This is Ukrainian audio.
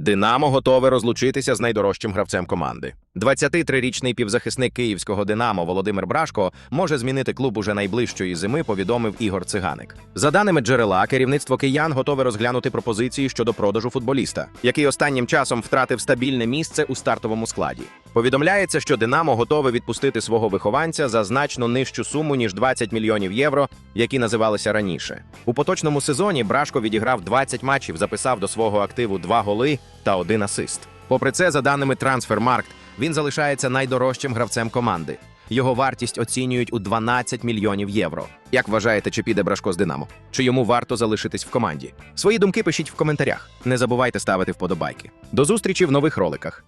Динамо готове розлучитися з найдорожчим гравцем команди. 23-річний півзахисник київського Динамо Володимир Брашко може змінити клуб уже найближчої зими, повідомив Ігор Циганик. За даними джерела, керівництво киян готове розглянути пропозиції щодо продажу футболіста, який останнім часом втратив стабільне місце у стартовому складі. Повідомляється, що Динамо готове відпустити свого вихованця за значно нижчу суму ніж 20 мільйонів євро, які називалися раніше. У поточному сезоні Брашко відіграв 20 матчів, записав до свого активу 2 голи та 1 асист. Попри це, за даними Трансфермаркт, він залишається найдорожчим гравцем команди. Його вартість оцінюють у 12 мільйонів євро. Як вважаєте, чи піде Брашко з Динамо? Чи йому варто залишитись в команді? Свої думки пишіть в коментарях. Не забувайте ставити вподобайки. До зустрічі в нових роликах.